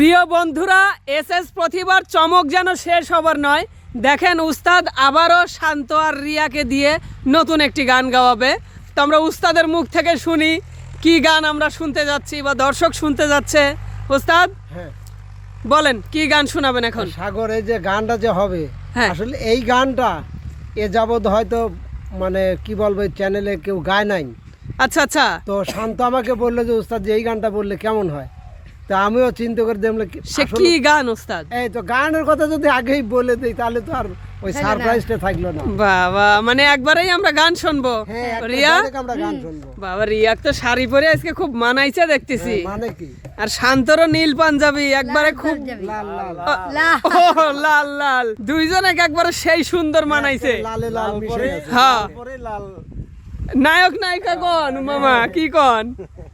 প্রিয় বন্ধুরা S S প্রতিবার চমক যেন শেষ হবার নয়। দেখেন উস্তাদ আবারও শান্ত আর রিয়াকে দিয়ে নতুন একটি গান গাওয়াবে। তো আমরা উস্তাদের মুখ থেকে শুনি কি গান আমরা শুনতে যাচ্ছি বা দর্শক শুনতে যাচ্ছে? উস্তাদ? হ্যাঁ। বলেন কি গান শোনাবেন এখন? সাগর এই যে গানটা যে হবে হ্যাঁ। আসলে এই গানটা এ যাবৎ হয়তো মানে কি বলব চ্যানেলে কেউ গায় নাই। আচ্ছা আচ্ছা। তো শান্ত আমাকে বলল যে উস্তাদ যে এই গানটা বললে কেমন হয়? তো আমিও চিন্তা করে দেখলাম কি- সে কি গান উস্তাদ এই তো গানের কথা যদি আগেই বলে দিই তাহলে তো আর ওই সারপ্রাইজটা থাকল না। বাবা মানে একবারেই আমরা গান শুনব। হ্যাঁ রিয়া? আমরা গান শুনব। বাবা রিয়াক তো শাড়ি পরে আজকে খুব মানাইছে দেখতেছি। হ্যাঁ, মানে কি? আর শান্তরও নীল পাঞ্জাবি একবারে খুব লাল লাল। লাল লাল। দুইজন এক একবারে সেই সুন্দর মানাইছে। লালে লাল। হ্যাঁ। নায়ক নায়িকা কন মামা কি কন?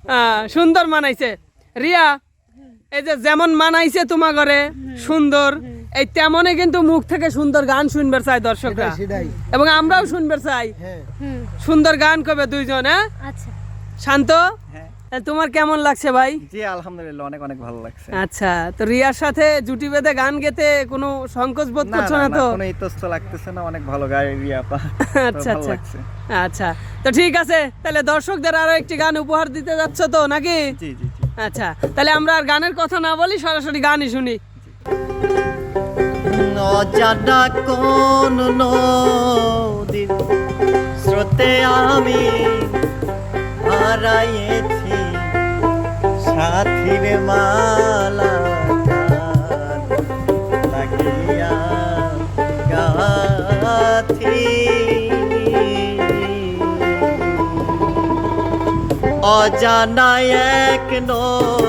হ্যাঁ, সুন্দর মানাইছে। রিয়া এই যে যেমন মানাইছে তোমার ঘরে সুন্দর এই তেমনই কিন্তু মুখ থেকে সুন্দর গান শুনবার চাই দর্শকরা। এবং আমরাও শুনবার চাই। হ্যাঁ। সুন্দর গান কবে দুইজন হ্যাঁ? আচ্ছা। শান্ত? হ্যাঁ। তোমার কেমন লাগছে ভাই? জি আলহামদুলিল্লাহ অনেক অনেক ভালো লাগছে। আচ্ছা তো রিয়ার সাথে জুটি বেঁধে গান গেতে কোনো সংকোচ বোধ করছ না তো? কোনো ইতস্ত লাগতেছে না অনেক ভালো গায় রিয়া আপা। আচ্ছা আচ্ছা। আচ্ছা তো ঠিক আছে তাহলে দর্শকদের আরও একটি গান উপহার দিতে যাচ্ছ তো নাকি? জি জি। আচ্ছা তাহলে আমরা আর গানের কথা না বলি, সরাসরি গানই শুনি। অজানা কোন নদীর স্রোতে আমি হারাইয়েছি, সাথীর মালা অজানা এক নদীর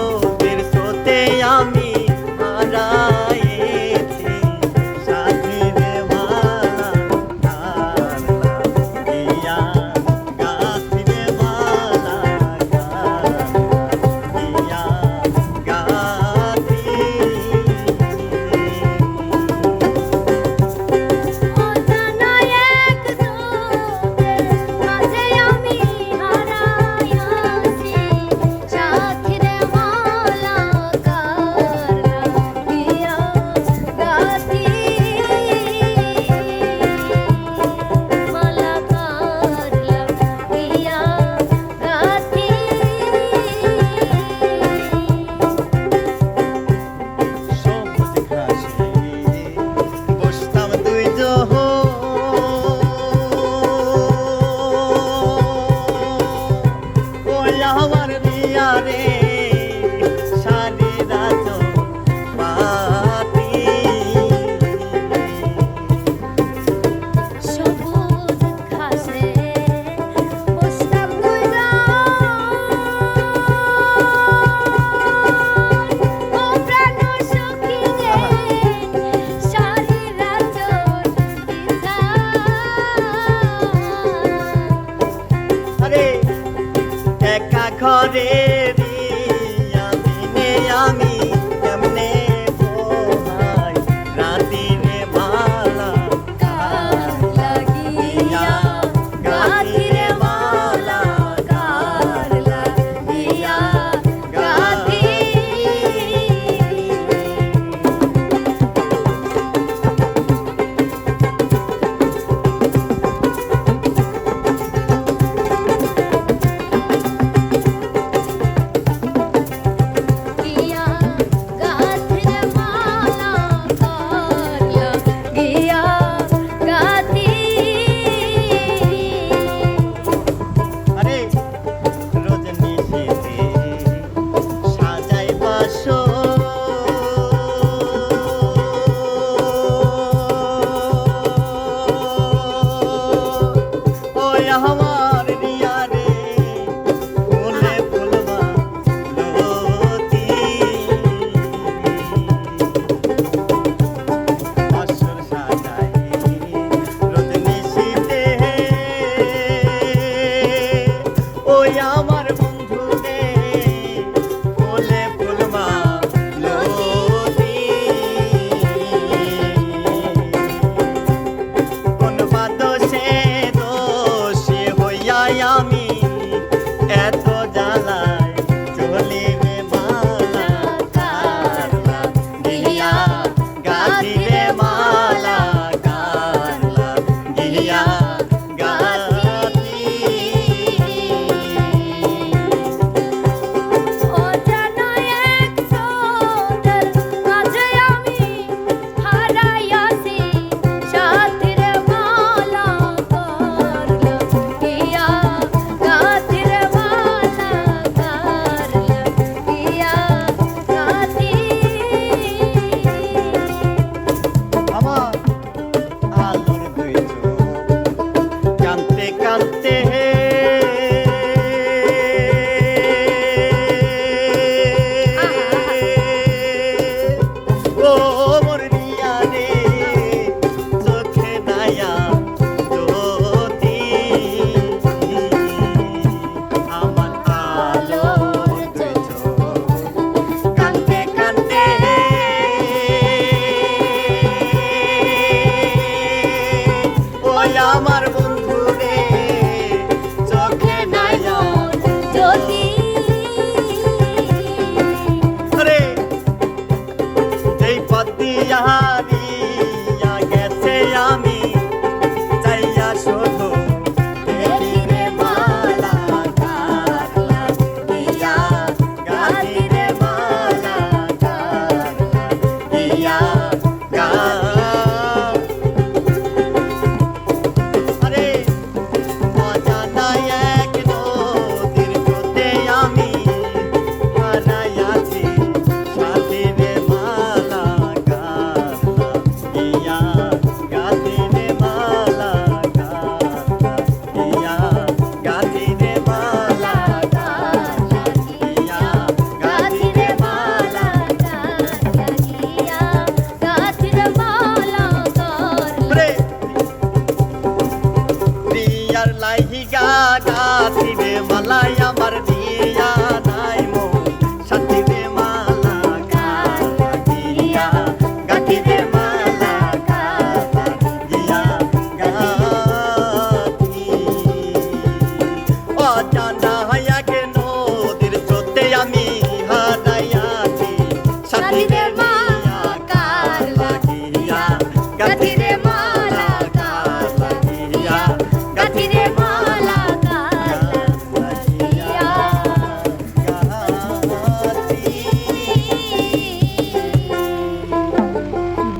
ঘরে।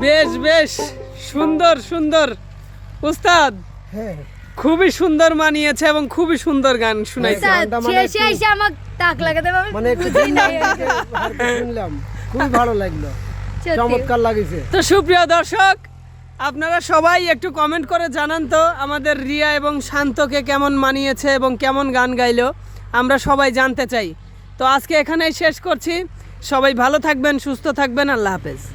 বেশ বেশ। সুন্দর সুন্দর। উস্তাদ হ্যাঁ। খুবই সুন্দর মানিয়েছে এবং খুবই সুন্দর গান শুনাইছে। মানে শেষে এসে আমাকে তাক লাগাতে পারবে? মানে একটু শুনলাম খুবই ভালো লাগল। চমৎকার লাগিছে। তো সুপ্রিয় দর্শক আপনারা সবাই একটু কমেন্ট করে জানান তো আমাদের রিয়া এবং শান্তকে কেমন মানিয়েছে এবং কেমন গান গাইলো আমরা সবাই জানতে চাই। তো আজকে এখানেই শেষ করছি। সবাই ভালো থাকবেন সুস্থ থাকবেন আল্লাহ হাফেজ।